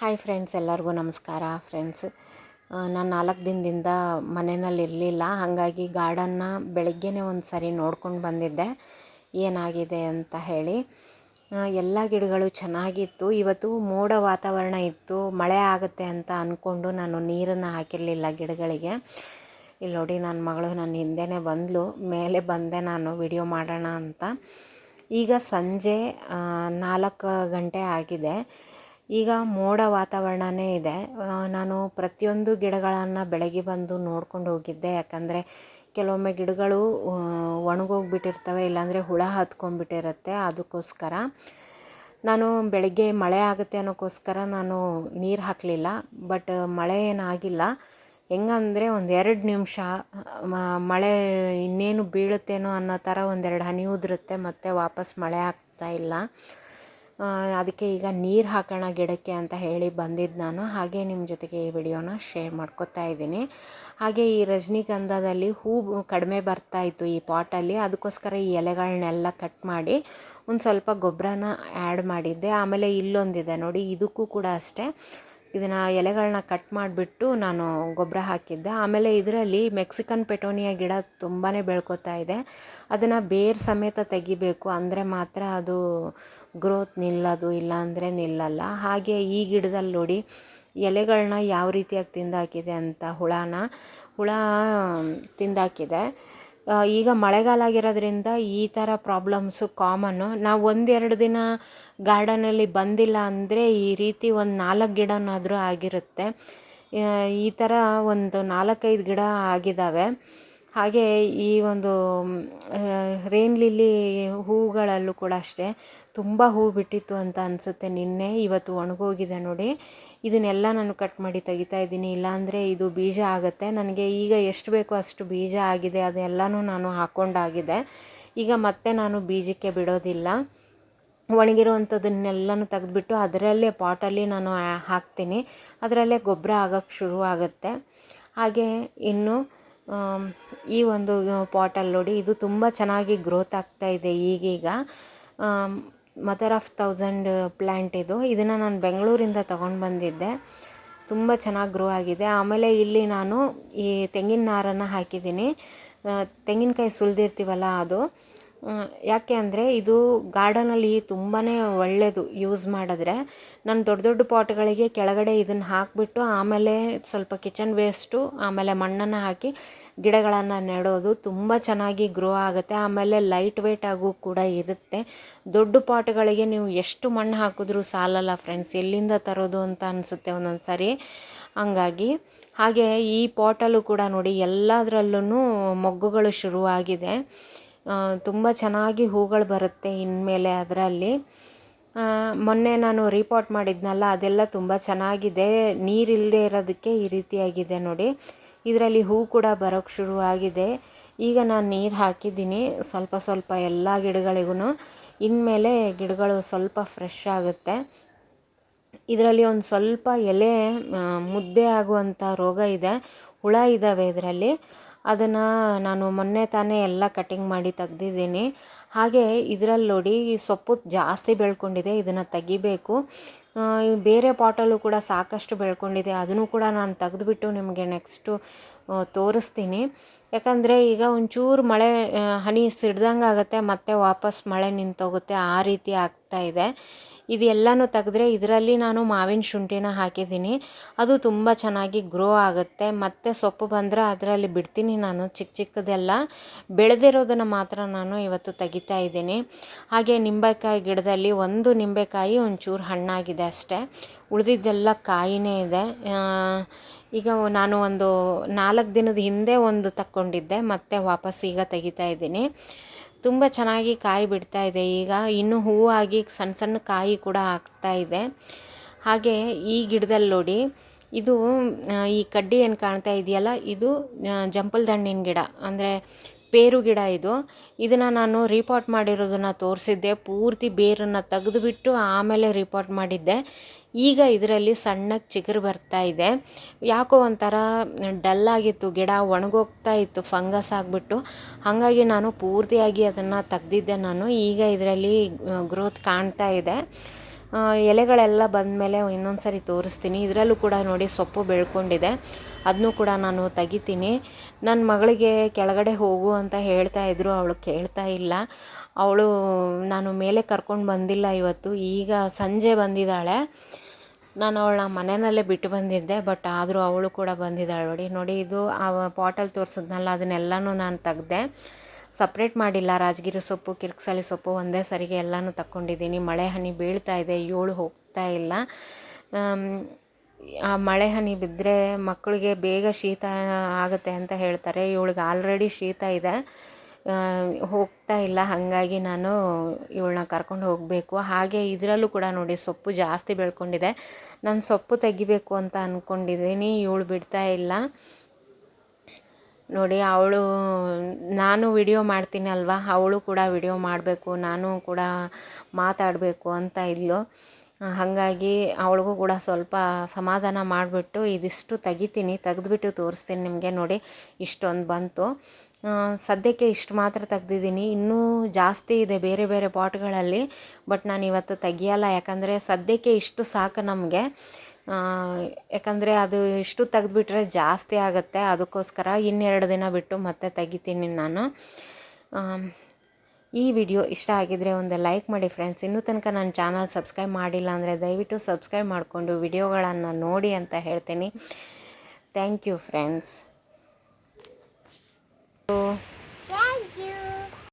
Hi friends ಎಲ್ಲರಿಗೂ ನಮಸ್ಕಾರ. Friends ನಾನು ನಾಲ್ಕು ದಿನದಿಂದ ಮನೆಯಲ್ಲಿ ಇರಲಿಲ್ಲ. ಹಾಗಾಗಿ ಗಾರ್ಡನ್ನ ಬೆಳಗ್ಗೆನೇ ಒಂದು ಸರಿ ನೋಡ್ಕೊಂಡು ಬಂದಿದ್ದೆ. ಏನಾಗಿದೆ ಅಂತ ಹೇಳಿ ಎಲ್ಲ ಗಿಡಗಳು ಚೆನ್ನಾಗಿತ್ತು. ಇವತ್ತು ಮೋಡ ವಾತಾವರಣ ಇತ್ತು. ಮಳೆ ಆಗುತ್ತೆ ಅಂತ ಅಂದ್ಕೊಂಡು ನಾನು ನೀರನ್ನು ಹಾಕಿರಲಿಲ್ಲ ಗಿಡಗಳಿಗೆ. ಇಲ್ಲಿ ನೋಡಿ ನನ್ನ ಮಗಳು ನನ್ನ ಹಿಂದೆನೇ ಬಂದಳು ಮೇಲೆ ಬಂದೆ ನಾನು, ವಿಡಿಯೋ ಮಾಡೋಣ ಅಂತ. ಈಗ ಸಂಜೆ ನಾಲ್ಕು ಗಂಟೆ ಆಗಿದೆ. ಈಗ ಮೋಡ ವಾತಾವರಣನೇ ಇದೆ. ನಾನು ಪ್ರತಿಯೊಂದು ಗಿಡಗಳನ್ನು ಬೆಳಗ್ಗೆ ಬಂದು ನೋಡ್ಕೊಂಡು ಹೋಗಿದ್ದೆ. ಯಾಕಂದರೆ ಕೆಲವೊಮ್ಮೆ ಗಿಡಗಳು ಒಣಗೋಗ್ಬಿಟ್ಟಿರ್ತವೆ, ಇಲ್ಲಾಂದರೆ ಹುಳ ಹತ್ಕೊಂಡ್ಬಿಟ್ಟಿರುತ್ತೆ ಅದಕ್ಕೋಸ್ಕರ. ನಾನು ಬೆಳಗ್ಗೆ ಮಳೆ ಆಗುತ್ತೆ ಅನ್ನೋಕ್ಕೋಸ್ಕರ ನಾನು ನೀರು ಹಾಕಲಿಲ್ಲ. ಬಟ್ ಮಳೆ ಏನಾಗಿಲ್ಲ. ಹೆಂಗಂದರೆ ಒಂದು ಎರಡು ನಿಮಿಷ ಮಳೆ ಇನ್ನೇನು ಬೀಳುತ್ತೇನೋ ಅನ್ನೋ ಥರ ಒಂದೆರಡು ಹನಿ ಉದುರುತ್ತೆ, ಮತ್ತು ವಾಪಸ್ ಮಳೆ ಆಗ್ತಾ ಇಲ್ಲ. ಅದಕ್ಕೆ ಈಗ ನೀರು ಹಾಕೋಣ ಗಿಡಕ್ಕೆ ಅಂತ ಹೇಳಿ ಬಂದಿದ್ದು ನಾನು. ಹಾಗೆ ನಿಮ್ಮ ಜೊತೆಗೆ ಈ ವಿಡಿಯೋನ ಶೇರ್ ಮಾಡ್ಕೊತಾ ಇದ್ದೀನಿ. ಹಾಗೆ ಈ ರಜನಿಗಂಧದಲ್ಲಿ ಹೂ ಕಡಿಮೆ ಬರ್ತಾ ಇತ್ತು ಈ ಪಾಟಲ್ಲಿ ಅದಕ್ಕೋಸ್ಕರ ಈ ಎಲೆಗಳನ್ನೆಲ್ಲ ಕಟ್ ಮಾಡಿ ಒಂದು ಸ್ವಲ್ಪ ಗೊಬ್ಬರನ ಆ್ಯಡ್ ಮಾಡಿದ್ದೆ. ಆಮೇಲೆ ಇಲ್ಲೊಂದಿದೆ ನೋಡಿ, ಇದಕ್ಕೂ ಕೂಡ ಅಷ್ಟೇ. ಇದನ್ನು ಎಲೆಗಳನ್ನ ಕಟ್ ಮಾಡಿಬಿಟ್ಟು ನಾನು ಗೊಬ್ಬರ ಹಾಕಿದ್ದೆ. ಆಮೇಲೆ ಇದರಲ್ಲಿ ಮೆಕ್ಸಿಕನ್ ಪೆಟೋನಿಯಾ ಗಿಡ ತುಂಬಾ ಬೆಳ್ಕೊತಾ ಇದೆ. ಅದನ್ನು ಬೇರ್ ಸಮೇತ ತೆಗಿಬೇಕು. ಅಂದರೆ ಮಾತ್ರ ಅದು ಗ್ರೋತ್ ನಿಲ್ಲೋದು ಇಲ್ಲಾಂದರೆ ನಿಲ್ಲಲ್ಲ. ಹಾಗೆ ಈ ಗಿಡದಲ್ಲಿ ನೋಡಿ ಎಲೆಗಳನ್ನ ಯಾವ ರೀತಿಯಾಗಿ ತಿಂದಾಕಿದೆ ಅಂತ ಹುಳಾನ, ಹುಳ ತಿಂದಾಕಿದೆ. ಈಗ ಮಳೆಗಾಲ ಆಗಿರೋದ್ರಿಂದ ಈ ಥರ ಪ್ರಾಬ್ಲಮ್ಸು ಕಾಮನ್ನು ನಾವು ಒಂದೆರಡು ದಿನ ಗಾರ್ಡನಲ್ಲಿ ಬಂದಿಲ್ಲ ಅಂದರೆ ಈ ರೀತಿ ಒಂದು ನಾಲ್ಕು ಗಿಡನಾದರೂ ಆಗಿರುತ್ತೆ. ಈ ಥರ ಒಂದು ನಾಲ್ಕೈದು ಗಿಡ ಆಗಿದ್ದಾವೆ ಹಾಗೆ ಈ ಒಂದು ರೇನ್ ಲಿಲ್ಲಿ ಹೂಗಳಲ್ಲೂ ಕೂಡ ಅಷ್ಟೇ, ತುಂಬ ಹೂ ಬಿಟ್ಟಿತ್ತು ಅಂತ ಅನಿಸುತ್ತೆ ನಿನ್ನೆ, ಇವತ್ತು ಒಣಗೋಗಿದೆ ನೋಡಿ. ಇದನ್ನೆಲ್ಲ ನಾನು ಕಟ್ ಮಾಡಿ ತೆಗಿತಾ ಇದ್ದೀನಿ, ಇಲ್ಲಾಂದರೆ ಇದು ಬೀಜ ಆಗುತ್ತೆ. ನನಗೆ ಈಗ ಎಷ್ಟು ಬೇಕೋ ಅಷ್ಟು ಬೀಜ ಆಗಿದೆ, ಅದೆಲ್ಲನೂ ನಾನು ಹಾಕ್ಕೊಂಡಾಗಿದೆ ಈಗ ಮತ್ತೆ ನಾನು ಬೀಜಕ್ಕೆ ಬಿಡೋದಿಲ್ಲ. ಒಣಗಿರುವಂಥದ್ದನ್ನೆಲ್ಲನೂ ತೆಗೆದುಬಿಟ್ಟು ಅದರಲ್ಲೇ ಪಾಟಲ್ಲಿ ನಾನು ಹಾಕ್ತೀನಿ. ಅದರಲ್ಲೇ ಗೊಬ್ಬರ ಆಗೋಕ್ಕೆ ಶುರುವಾಗುತ್ತೆ. ಹಾಗೆ ಇನ್ನು ಈ ಒಂದು ಪಾಟಲ್ಲಿ ನೋಡಿ ಇದು ತುಂಬ ಚೆನ್ನಾಗಿ ಗ್ರೋತ್ ಆಗ್ತಾ ಇದೆ ಈಗೀಗ. ಮದರ್ ಆಫ್ ತೌಸಂಡ್ ಪ್ಲ್ಯಾಂಟ್ ಇದು. ಇದನ್ನು ನಾನು ಬೆಂಗಳೂರಿಂದ ತೊಗೊಂಡು ಬಂದಿದ್ದೆ. ತುಂಬ ಚೆನ್ನಾಗಿ ಗ್ರೋ ಆಗಿದೆ. ಆಮೇಲೆ ಇಲ್ಲಿ ನಾನು ಈ ತೆಂಗಿನ ನಾರನ್ನು ಹಾಕಿದ್ದೀನಿ. ತೆಂಗಿನಕಾಯಿ ಸುಲಿದಿರ್ತೀವಲ್ಲ ಅದು. ಯಾಕೆ ಅಂದರೆ ಇದು ಗಾರ್ಡನಲ್ಲಿ ತುಂಬಾ ಒಳ್ಳೆಯದು ಯೂಸ್ ಮಾಡಿದ್ರೆ. ನಾನು ದೊಡ್ಡ ದೊಡ್ಡ ಪಾಟ್ಗಳಿಗೆ ಕೆಳಗಡೆ ಇದನ್ನು ಹಾಕಿಬಿಟ್ಟು ಆಮೇಲೆ ಸ್ವಲ್ಪ ಕಿಚನ್ ವೇಸ್ಟು ಆಮೇಲೆ ಮಣ್ಣನ್ನು ಹಾಕಿ ಗಿಡಗಳನ್ನು ನೆಡೋದು ತುಂಬ ಚೆನ್ನಾಗಿ ಗ್ರೋ ಆಗುತ್ತೆ. ಆಮೇಲೆ ಲೈಟ್ ವೆಯ್ಟ್ ಆಗೂ ಕೂಡ ಇರುತ್ತೆ. ದೊಡ್ಡ ಪಾಟ್ಗಳಿಗೆ ನೀವು ಎಷ್ಟು ಮಣ್ಣು ಹಾಕಿದ್ರೂ ಸಾಲಲ್ಲ ಫ್ರೆಂಡ್ಸ್ ಎಲ್ಲಿಂದ ತರೋದು ಅಂತ ಅನಿಸುತ್ತೆ ಒಂದೊಂದು ಸಾರಿ. ಹಂಗಾಗಿ, ಹಾಗೆ ಈ ಪಾಟಲ್ಲೂ ಕೂಡ ನೋಡಿ ಎಲ್ಲದರಲ್ಲೂ ಮೊಗ್ಗುಗಳು ಶುರುವಾಗಿದೆ. ತುಂಬ ಚೆನ್ನಾಗಿ ಹೂಗಳು ಬರುತ್ತೆ ಇನ್ಮೇಲೆ ಅದರಲ್ಲಿ. ಮೊನ್ನೆ ನಾನು ರಿಪೋರ್ಟ್ ಮಾಡಿದ್ನಲ್ಲ, ಅದೆಲ್ಲ ತುಂಬ ಚೆನ್ನಾಗಿದೆ. ನೀರಿಲ್ಲದೆ ಇರೋದಕ್ಕೆ ಈ ರೀತಿಯಾಗಿದೆ ನೋಡಿ. ಇದರಲ್ಲಿ ಹೂ ಕೂಡ ಬರೋಕ್ಕೆ ಶುರುವಾಗಿದೆ ಈಗ ನಾನು ನೀರು ಹಾಕಿದ್ದೀನಿ. ಸ್ವಲ್ಪ ಸ್ವಲ್ಪ ಎಲ್ಲ ಗಿಡಗಳಿಗೂ ಇನ್ಮೇಲೆ ಗಿಡಗಳು ಸ್ವಲ್ಪ ಫ್ರೆಶ್ ಆಗುತ್ತೆ. ಇದರಲ್ಲಿ ಒಂದು ಸ್ವಲ್ಪ ಎಲೆ ಮುದ್ದೆ ಆಗುವಂಥ ರೋಗ ಇದೆ. ಹುಳ ಇದ್ದಾವೆ ಇದರಲ್ಲಿ. ಅದನ್ನು ನಾನು ಮೊನ್ನೆ ತಾನೇ ಎಲ್ಲ ಕಟಿಂಗ್ ಮಾಡಿ ತೆಗ್ದಿದ್ದೀನಿ. ಹಾಗೆ ಇದರಲ್ಲಿ ನೋಡಿ ಸೊಪ್ಪು ಜಾಸ್ತಿ ಬೆಳ್ಕೊಂಡಿದೆ. ಇದನ್ನು ತೆಗಿಬೇಕು. ಬೇರೆ ಪಾಟಲ್ಲೂ ಕೂಡ ಸಾಕಷ್ಟು ಬೆಳ್ಕೊಂಡಿದೆ. ಅದನ್ನು ಕೂಡ ನಾನು ತೆಗೆದುಬಿಟ್ಟು ನಿಮಗೆ ನೆಕ್ಸ್ಟು ತೋರಿಸ್ತೀನಿ. ಯಾಕಂದರೆ ಈಗ ಒಂಚೂರು ಮಳೆ ಹನಿ ಸಿಡ್ದಂಗೆ ಆಗುತ್ತೆ ಮತ್ತೆ ವಾಪಸ್ ಮಳೆ ನಿಂತೋಗುತ್ತೆ. ಆ ರೀತಿ ಆಗ್ತಾ ಇದೆ. ಇದೆಲ್ಲನೂ ತೆಗೆದ್ರೆ ಇದರಲ್ಲಿ ನಾನು ಮಾವಿನ ಶುಂಠಿನ ಹಾಕಿದ್ದೀನಿ. ಅದು ತುಂಬ ಚೆನ್ನಾಗಿ ಗ್ರೋ ಆಗುತ್ತೆ. ಮತ್ತು ಸೊಪ್ಪು ಬಂದರೆ ಅದರಲ್ಲಿ ಬಿಡ್ತೀನಿ ನಾನು ಚಿಕ್ಕ ಚಿಕ್ಕದೆಲ್ಲ. ಬೆಳೆದಿರೋದನ್ನು ಮಾತ್ರ ನಾನು ಇವತ್ತು ತೆಗಿತಾ ಇದ್ದೀನಿ. ಹಾಗೆ ನಿಂಬೆಕಾಯಿ ಗಿಡದಲ್ಲಿ ಒಂದು ನಿಂಬೆಕಾಯಿ ಒಂಚೂರು ಹಣ್ಣಾಗಿದೆ ಅಷ್ಟೇ. ಉಳಿದಿದ್ದೆಲ್ಲ ಕಾಯಿನೇ ಇದೆ. ಈಗ ನಾನು ಒಂದು ನಾಲ್ಕು ದಿನದ ಹಿಂದೆ ಒಂದು ತಕ್ಕೊಂಡಿದ್ದೆ. ಮತ್ತೆ ವಾಪಸ್ ಈಗ ತೆಗಿತಾ ಇದ್ದೀನಿ. ತುಂಬ ಚೆನ್ನಾಗಿ ಕಾಯಿ ಬಿಡ್ತಾ ಇದೆ. ಈಗ ಇನ್ನು ಆಗಿ ಸಣ್ಣ ಸಣ್ಣ ಕಾಯಿ ಕೂಡ ಆಗ್ತಾ ಇದೆ. ಹಾಗೆ ಈ ಗಿಡದಲ್ಲಿ ನೋಡಿ ಇದು ಈ ಕಡ್ಡಿ ಏನು ಕಾಣ್ತಾ ಇದೆಯಲ್ಲ ಇದು ಆ, ಜಂಪಲ್ ದಂಡಿನ ಗಿಡ ಅಂದರೆ ಪೇರು ಗಿಡ ಇದು. ಇದನ್ನು ನಾನು ರಿಪೋರ್ಟ್ ಮಾಡಿರೋದನ್ನು ತೋರಿಸಿದ್ದೆ. ಪೂರ್ತಿ ಬೇರನ್ನು ತೆಗೆದುಬಿಟ್ಟು ಆಮೇಲೆ ರಿಪೋರ್ಟ್ ಮಾಡಿದ್ದೆ. ಈಗ ಇದರಲ್ಲಿ ಸಣ್ಣಗೆ ಚಿಗುರು ಬರ್ತಾ ಇದೆ. ಯಾಕೋ ಒಂಥರ ಡಲ್ ಆಗಿತ್ತು, ಗಿಡ ಒಣಗೋಗ್ತಾ ಇತ್ತು, ಫಂಗಸ್ ಆಗಿಬಿಟ್ಟು. ಹಾಗಾಗಿ ನಾನು ಪೂರ್ತಿಯಾಗಿ ಅದನ್ನು ತೆಗ್ದಿದ್ದೆ ನಾನು. ಈಗ ಇದರಲ್ಲಿ ಗ್ರೋತ್ ಕಾಣ್ತಾ ಇದೆ. ಎಲೆಗಳೆಲ್ಲ ಎಲೆಗಳೆಲ್ಲ ಬಂದಮೇಲೆ ಇನ್ನೊಂದು ಸರಿ ತೋರಿಸ್ತೀನಿ. ಇದರಲ್ಲೂ ಕೂಡ ನೋಡಿ ಸೊಪ್ಪು ಬೆಳ್ಕೊಂಡಿದೆ. ಅದನ್ನೂ ಕೂಡ ನಾನು ತೆಗಿತೀನಿ. ನನ್ನ ಮಗಳಿಗೆ ಕೆಳಗಡೆ ಹೋಗು ಅಂತ ಹೇಳ್ತಾ ಇದ್ರು, ಅವಳು ಕೇಳ್ತಾ ಇಲ್ಲ. ಅವಳು ನಾನು ಮೇಲೆ ಕರ್ಕೊಂಡು ಬಂದಿಲ್ಲ ಇವತ್ತು, ಈಗ ಸಂಜೆ ಬಂದಿದ್ದಾಳೆ. ನಾನು ಅವಳನ್ನ ಮನೆಯಲ್ಲೇ ಬಿಟ್ಟು ಬಂದಿದ್ದೆ, ಬಟ್ ಆದರೂ ಅವಳು ಕೂಡ ಬಂದಿದ್ದಾಳೆ ನೋಡಿ. ನೋಡಿ, ಇದು ಆ ಪಾಟಲ್ಲಿ ತೋರಿಸಿದ್ನಲ್ಲ, ಅದನ್ನೆಲ್ಲನೂ ನಾನು ತೆಗ್ದೆ. ಸಪ್ರೇಟ್ ಮಾಡಿಲ್ಲ, ರಾಜಗಿರಿ ಸೊಪ್ಪು, ಕಿರ್ಕ್ಸಾಲಿ ಸೊಪ್ಪು ಒಂದೇ ಸರಿಗೆ ಎಲ್ಲನೂ ತಕ್ಕೊಂಡಿದ್ದೀನಿ. ಮಳೆ ಹನಿ ಬೀಳ್ತಾ ಇದೆ, ಏಳು ಹೋಗ್ತಾ ಇಲ್ಲ. ಆ ಮಳೆ ಹನಿ ಬಿದ್ದರೆ ಮಕ್ಕಳಿಗೆ ಬೇಗ ಶೀತ ಆಗುತ್ತೆ ಅಂತ ಹೇಳ್ತಾರೆ. ಇವಳಿಗೆ ಆಲ್ರೆಡಿ ಶೀತ ಇದೆ. ಹೋಗ್ತಾ ಇಲ್ಲ. ಹಾಗಾಗಿ ನಾನು ಇವಳನ್ನ ಕರ್ಕೊಂಡು ಹೋಗಬೇಕು. ಹಾಗೆ ಇದರಲ್ಲೂ ಕೂಡ ನೋಡಿ ಸೊಪ್ಪು ಜಾಸ್ತಿ ಬೆಳ್ಕೊಂಡಿದೆ. ನಾನು ಸೊಪ್ಪು ತೆಗಿಬೇಕು ಅಂತ ಅಂದ್ಕೊಂಡಿದ್ದೀನಿ ಇವಳು ಬಿಡ್ತಾ ಇಲ್ಲ. ನೋಡಿ, ಅವಳು, ನಾನು ವಿಡಿಯೋ ಮಾಡ್ತೀನಿ ಅಲ್ವಾ? ಅವಳು ಕೂಡ ವಿಡಿಯೋ ಮಾಡಬೇಕು. ನಾನು ಕೂಡ ಮಾತಾಡಬೇಕು ಅಂತ ಇದ್ಲು. ಹಾಗಾಗಿ ಅವಳಿಗೂ ಕೂಡ ಸ್ವಲ್ಪ ಸಮಾಧಾನ ಮಾಡಿಬಿಟ್ಟು ಇದಿಷ್ಟು ತೆಗಿತೀನಿ. ತೆಗೆದ್ಬಿಟ್ಟು ತೋರಿಸ್ತೀನಿ ನಿಮಗೆ ನೋಡಿ. ಇಷ್ಟೊಂದು ಬಂತು. ಸದ್ಯಕ್ಕೆ ಇಷ್ಟು ಮಾತ್ರ ತೆಗ್ದಿದ್ದೀನಿ. ಇನ್ನೂ ಜಾಸ್ತಿ ಇದೆ ಬೇರೆ ಬೇರೆ ಪಾಟ್ಗಳಲ್ಲಿ, ಬಟ್ ನಾನು ಇವತ್ತು ತೆಗಿಯಲ್ಲ. ಯಾಕಂದರೆ ಸದ್ಯಕ್ಕೆ ಇಷ್ಟು ಸಾಕು ನಮಗೆ. ಯಾಕಂದರೆ ಅದು ಇಷ್ಟು ತೆಗೆದ್ಬಿಟ್ರೆ ಜಾಸ್ತಿ ಆಗುತ್ತೆ. ಅದಕ್ಕೋಸ್ಕರ ಇನ್ನೆರಡು ದಿನ ಬಿಟ್ಟು ಮತ್ತೆ ತೆಗಿತೀನಿ ನಾನು. ಈ ವಿಡಿಯೋ ಇಷ್ಟ ಆಗಿದ್ದರೆ ಒಂದು ಲೈಕ್ ಮಾಡಿ ಫ್ರೆಂಡ್ಸ್. ಇನ್ನೂ ತನಕ ನನ್ನ ಚಾನಲ್ ಸಬ್ಸ್ಕ್ರೈಬ್ ಮಾಡಿಲ್ಲ ಅಂದರೆ ದಯವಿಟ್ಟು ಸಬ್ಸ್ಕ್ರೈಬ್ ಮಾಡಿಕೊಂಡು ವಿಡಿಯೋಗಳನ್ನು ನೋಡಿ ಅಂತ ಹೇಳ್ತೀನಿ. Thank you friends. Thank you.